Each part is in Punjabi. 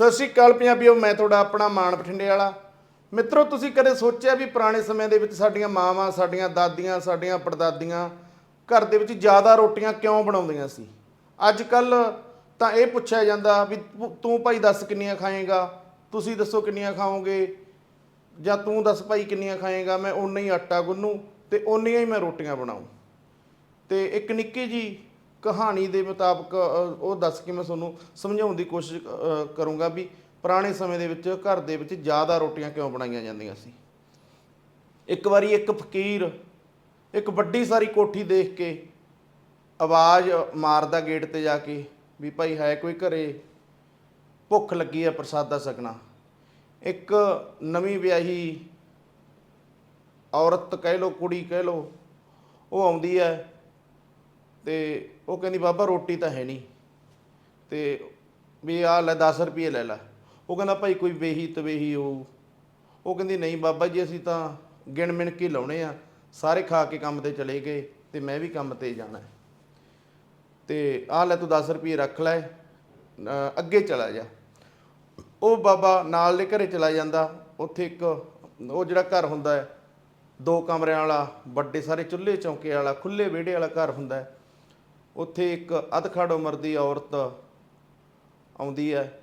ਸਤਿ ਸ਼੍ਰੀ ਅਕਾਲ ਪੰਜਾਬੀਓ, ਮੈਂ ਤੁਹਾਡਾ ਆਪਣਾ ਮਾਨ ਬਠਿੰਡੇ ਵਾਲਾ। ਮਿੱਤਰੋ, ਤੁਸੀਂ ਕਦੇ ਸੋਚਿਆ ਵੀ ਪੁਰਾਣੇ ਸਮੇਂ ਦੇ ਵਿੱਚ ਸਾਡੀਆਂ ਮਾਵਾਂ, ਸਾਡੀਆਂ ਦਾਦੀਆਂ, ਸਾਡੀਆਂ ਪੜਦਾਦੀਆਂ ਘਰ ਦੇ ਵਿੱਚ ਜ਼ਿਆਦਾ ਰੋਟੀਆਂ ਕਿਉਂ ਬਣਾਉਂਦੀਆਂ ਸੀ? ਅੱਜ ਕੱਲ ਤਾਂ ਇਹ ਪੁੱਛਿਆ ਜਾਂਦਾ ਵੀ ਤੂੰ- ਭਾਈ ਦੱਸ ਕਿੰਨੀਆਂ ਖਾਏਗਾ? ਤੁਸੀਂ ਦੱਸੋ ਕਿੰਨੀਆਂ ਖਾਓਗੇ? ਜਾਂ ਤੂੰ ਦੱਸ ਭਾਈ ਕਿੰਨੀਆਂ ਖਾਏਗਾ? ਮੈਂ ਓਨਾ ਹੀ ਆਟਾ ਗੁੰਨੂ ਤੇ ਓਨੀਆਂ ਹੀ ਮੈਂ ਰੋਟੀਆਂ ਬਣਾਉਂ ਤੇ ਇੱਕ ਨਿੱਕੀ ਜੀ ਕਹਾਣੀ ਦੇ ਮੁਤਾਬਕ ਅ, ਉਹ ਦੱਸ ਕੇ ਮੈਂ ਤੁਹਾਨੂੰ ਸਮਝਾਉਣ ਦੀ ਕੋਸ਼ਿਸ਼ ਅ, ਕਰੂੰਗਾ ਵੀ ਪੁਰਾਣੇ ਸਮੇਂ ਦੇ ਵਿੱਚ ਘਰ ਦੇ ਵਿੱਚ ਜ਼ਿਆਦਾ ਰੋਟੀਆਂ ਕਿਉਂ ਬਣਾਈਆਂ ਜਾਂਦੀਆਂ ਸੀ? ਇੱਕ ਵਾਰੀ ਇੱਕ ਫਕੀਰ ਇੱਕ ਵੱਡੀ ਸਾਰੀ ਕੋਠੀ ਦੇਖ ਕੇ ਆਵਾਜ਼ ਮਾਰਦਾ ਗੇਟ ਤੇ ਜਾ ਕੇ ਵੀ ਭਾਈ ਹੈ ਕੋਈ ਘਰੇ? ਭੁੱਖ ਲੱਗੀ ਹੈ ਪ੍ਰਸਾਦਾ ਸਕਣਾ ਇੱਕ ਨਵੀਂ ਵਿਆਹੀ ਔਰਤ ਕਹਿ ਲੋ ਕੁੜੀ ਕਹਿ ਲੋ ਉਹ ਆਉਂਦੀ ਹੈ ਤੇ ਉਹ ਕਹਿੰਦੀ, ਬਾਬਾ, ਰੋਟੀ ਤਾਂ ਹੈ ਨਹੀਂ। ਤੇ ਵੀ ਆ ਲੈ 10 ਰੁਪਏ ਲੈ ਲੈ। ਉਹ ਕਹਿੰਦਾ, ਭਾਈ, ਕੋਈ ਵੇਹੀ ਤਵੇਹੀ ਹੋਊ। ਉਹ ਕਹਿੰਦੀ, ਨਹੀਂ ਬਾਬਾ ਜੀ, ਅਸੀਂ ਤਾਂ ਗਿਣ ਮਿਣ ਕੇ ਲਾਉਣੇ ਆ। ਸਾਰੇ ਖਾ ਕੇ ਕੰਮ ਤੇ ਚਲੇ ਗਏ ਤੇ ਮੈਂ ਵੀ ਕੰਮ ਤੇ ਜਾਣਾ ਹੈ। ਤੇ ਆ ਲੈ ਤੂੰ 10 ਰੁਪਏ ਰੱਖ ਲੈ ਅੱਗੇ ਚਲਾ ਜਾ। ਉਹ ਬਾਬਾ ਨਾਲ ਦੇ ਘਰੇ ਚਲਾ ਜਾਂਦਾ। ਉੱਥੇ ਇੱਕ ਉਹ ਜਿਹੜਾ ਘਰ ਹੁੰਦਾ ਹੈ, ਦੋ ਕਮਰਿਆਂ ਵਾਲਾ, ਵੱਡੇ ਸਾਰੇ ਚੁੱਲ੍ਹੇ ਚੌਂਕੇ ਵਾਲਾ ਖੁੱਲੇ ਵਿਹੜੇ ਵਾਲਾ ਘਰ ਹੁੰਦਾ ਹੈ। ਉੱਥੇ ਇੱਕ ਅਧਖੜ ਉਮਰ ਦੀ ਔਰਤ ਆਉਂਦੀ ਹੈ,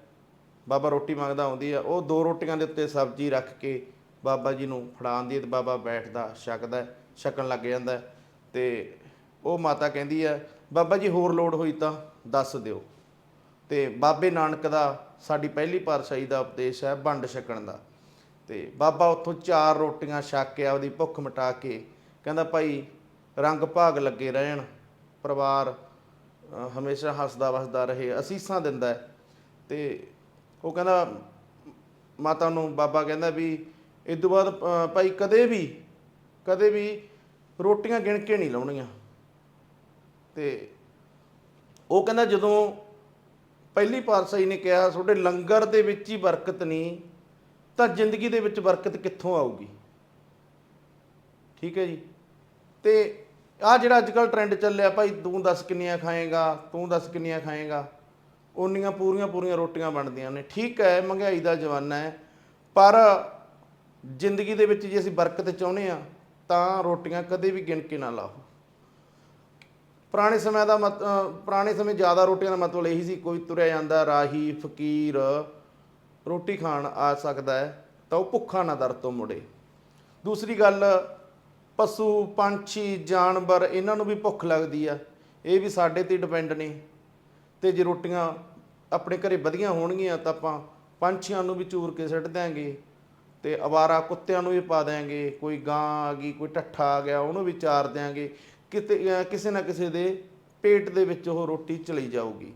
ਬਾਬਾ ਰੋਟੀ ਮੰਗਦਾ ਆਉਂਦੀ ਹੈ। ਉਹ ਦੋ ਰੋਟੀਆਂ ਦੇ ਉੱਤੇ ਸਬਜ਼ੀ ਰੱਖ ਕੇ ਬਾਬਾ ਜੀ ਨੂੰ ਫੜਾਉਂਦੀ ਹੈ ਤੇ ਬਾਬਾ ਬੈਠਦਾ, ਛਕਦਾ, ਛਕਣ ਲੱਗ ਜਾਂਦਾ ਹੈ ਤੇ ਉਹ ਮਾਤਾ ਕਹਿੰਦੀ ਹੈ, ਬਾਬਾ ਜੀ ਹੋਰ ਲੋੜ ਹੋਈ ਤਾਂ ਦੱਸ ਦਿਓ। ਤੇ ਬਾਬੇ ਨਾਨਕ ਦਾ ਸਾਡੀ ਪਹਿਲੀ ਪਾਤਸ਼ਾਹੀ ਦਾ ਉਪਦੇਸ਼ ਹੈ ਵੰਡ ਛਕਣ ਦਾ। ਤੇ ਬਾਬਾ ਉੱਥੋਂ ਚਾਰ ਰੋਟੀਆਂ ਛਕ ਕੇ ਆਪਦੀ ਭੁੱਖ ਮਿਟਾ ਕੇ ਕਹਿੰਦਾ, ਭਾਈ ਰੰਗ ਭਾਗ ਲੱਗੇ ਰਹਿਣ। ਪਰਿਵਾਰ ਹਮੇਸ਼ਾ ਹੱਸਦਾ ਵਸਦਾ ਰਹੇ, ਅਸੀਸਾਂ ਦਿੰਦਾ ਹੈ। ਤੇ ਉਹ ਕਹਿੰਦਾ, ਮਾਤਾ ਨੂੰ ਬਾਬਾ ਕਹਿੰਦਾ ਵੀ, ਇਸ ਤੋਂ ਬਾਅਦ ਭਾਈ ਕਦੇ ਵੀ ਕਦੇ ਵੀ ਰੋਟੀਆਂ ਗਿਣ ਕੇ ਨਹੀਂ ਲਾਉਣੀਆਂ। ਤੇ ਉਹ ਕਹਿੰਦਾ, ਜਦੋਂ ਪਹਿਲੀ ਪਾਤਸ਼ਾਹੀ ਨੇ ਕਿਹਾ, ਤੁਹਾਡੇ ਲੰਗਰ ਦੇ ਵਿੱਚ ਹੀ ਬਰਕਤ ਨਹੀਂ, ਤਾਂ ਜ਼ਿੰਦਗੀ ਦੇ ਵਿੱਚ ਬਰਕਤ ਕਿੱਥੋਂ ਆਊਗੀ? ਠੀਕ ਹੈ ਜੀ। ਤੇ ਆ ਜਿਹੜਾ ਅੱਜ ਕੱਲ ਟ੍ਰੈਂਡ ਚੱਲਿਆ ਭਾਈ, ਤੂੰ ਦੱਸ ਕਿੰਨੀਆਂ ਖਾਏਗਾ, ਤੂੰ ਦੱਸ ਕਿੰਨੀਆਂ ਖਾਏਗਾ। ਉਨੀਆਂ ਪੂਰੀਆਂ ਪੂਰੀਆਂ ਰੋਟੀਆਂ ਬਣਦੀਆਂ ਨੇ। ਠੀਕ ਹੈ, ਮਹਿੰਗਾਈ ਦਾ ਜ਼ਮਾਨਾ ਹੈ, ਪਰ ਜ਼ਿੰਦਗੀ ਦੇ ਵਿੱਚ ਜੇ ਅਸੀਂ ਬਰਕਤ ਚਾਹੁੰਦੇ ਆ ਤਾਂ ਰੋਟੀਆਂ ਕਦੇ ਵੀ ਗਿਣ ਕੇ ਨਾ ਲਾਓ। ਪੁਰਾਣੇ ਸਮੇਂ ਦਾ ਮਤ ਪੁਰਾਣੇ ਸਮੇਂ ਜ਼ਿਆਦਾ ਰੋਟੀਆਂ ਦਾ ਮਤਲਬ ਇਹੀ ਸੀ, ਕੋਈ ਤੁਰਿਆ ਜਾਂਦਾ ਰਾਹੀ, ਫਕੀਰ, ਰੋਟੀ ਖਾਣ ਆ ਸਕਦਾ ਹੈ, ਤਾਂ ਉਹ ਭੁੱਖਾ ਨਾ ਦਰ ਤੋਂ ਮੁੜੇ। ਦੂਸਰੀ ਗੱਲ ਪਸ਼ੂ, ਪੰਛੀ, ਜਾਨਵਰ, ਇਹਨਾਂ ਨੂੰ ਵੀ ਭੁੱਖ ਲੱਗਦੀ ਆ। ਇਹ ਵੀ ਸਾਡੇ ਤੇ ਡਿਪੈਂਡ ਨੇ। ਤੇ ਜੇ ਰੋਟੀਆਂ ਆਪਣੇ ਘਰੇ ਵਧੀਆਂ ਹੋਣਗੀਆਂ ਤਾਂ ਆਪਾਂ ਪੰਛੀਆਂ ਨੂੰ ਵੀ ਚੂਰ ਕੇ ਸਿੱਟ ਦਿਆਂਗੇ। ਤੇ ਅਵਾਰਾ ਕੁੱਤਿਆਂ ਨੂੰ ਵੀ ਪਾ ਦਿਆਂਗੇ। ਕੋਈ ਗਾਂ ਆ ਗਈ, ਕੋਈ ਟੱਠਾ ਆ ਗਿਆ, ਉਹਨੂੰ ਵੀ ਚਾਰ ਦਿਆਂਗੇ। ਕਿਤੇ ਕਿਸੇ ਨਾ ਕਿਸੇ ਦੇ ਪੇਟ ਦੇ ਵਿੱਚ ਉਹ ਰੋਟੀ ਚਲੀ ਜਾਊਗੀ।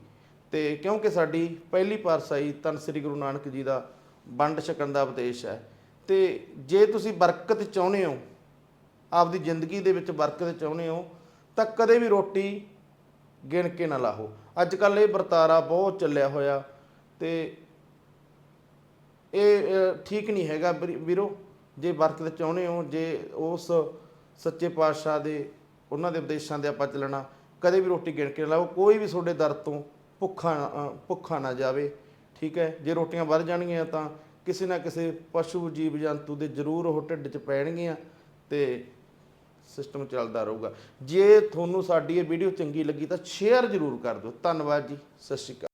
ਤੇ ਕਿਉਂਕਿ ਸਾਡੀ ਪਹਿਲੀ ਪਾਤਸ਼ਾਹੀ ਤਨ ਸ੍ਰੀ ਗੁਰੂ ਨਾਨਕ ਜੀ ਦਾ ਵੰਡ ਛਕਣ ਦਾ ਉਪਦੇਸ਼ ਹੈ। ਤੇ ਜੇ ਤੁਸੀਂ ਬਰਕਤ ਚਾਹੁੰਦੇ ਹੋ ਆਪਦੀ ਜ਼ਿੰਦਗੀ ਦੇ ਵਿੱਚ ਬਰਕਤ ਚਾਹੁੰਦੇ ਹੋ, ਤਾਂ ਕਦੇ ਵੀ ਰੋਟੀ ਗਿਣ ਕੇ ਨਾ ਲਾਹੋ। ਅੱਜ ਕੱਲ ਇਹ ਵਰਤਾਰਾ ਬਹੁਤ ਚੱਲਿਆ ਹੋਇਆ ਤੇ ਇਹ ਠੀਕ ਨਹੀਂ ਹੈਗਾ ਵੀਰ- ਵੀਰੋ। ਜੇ ਵਰਤਦੇ ਚਾਹੁੰਦੇ ਹੋ, ਜੇ ਉਸ ਸੱਚੇ ਪਾਤਸ਼ਾਹ ਦੇ, ਉਹਨਾਂ ਦੇ ਉਪਦੇਸ਼ਾਂ ਦੇ ਆਪਾਂ ਚੱਲਣਾ, ਕਦੇ ਵੀ ਰੋਟੀ ਗਿਣ ਕੇ ਨਾ ਲਾਓ ਕੋਈ ਵੀ ਤੁਹਾਡੇ ਦਰ ਤੋਂ ਭੁੱਖਾ ਭੁੱਖਾ ਨਾ ਜਾਵੇ, ਠੀਕ ਹੈ? ਜੇ ਰੋਟੀਆਂ ਵੱਧ ਜਾਣਗੀਆਂ ਤਾਂ ਕਿਸੇ ਨਾ ਕਿਸੇ ਪਸ਼ੂ ਜੀਵ ਜੰਤੂ ਦੇ ਜ਼ਰੂਰ ਉਹ ਢਿੱਡ 'ਚ ਪੈਣਗੀਆਂ ਤੇ ਸਿਸਟਮ ਚੱਲਦਾ ਰਹੂਗਾ। ਜੇ ਤੁਹਾਨੂੰ ਸਾਡੀ ਇਹ ਵੀਡੀਓ ਚੰਗੀ ਲੱਗੀ ਤਾਂ ਸ਼ੇਅਰ ਜ਼ਰੂਰ ਕਰ ਦਿਓ। ਧੰਨਵਾਦ ਜੀ। ਸਤਿ ਸ਼੍ਰੀ ਅਕਾਲ।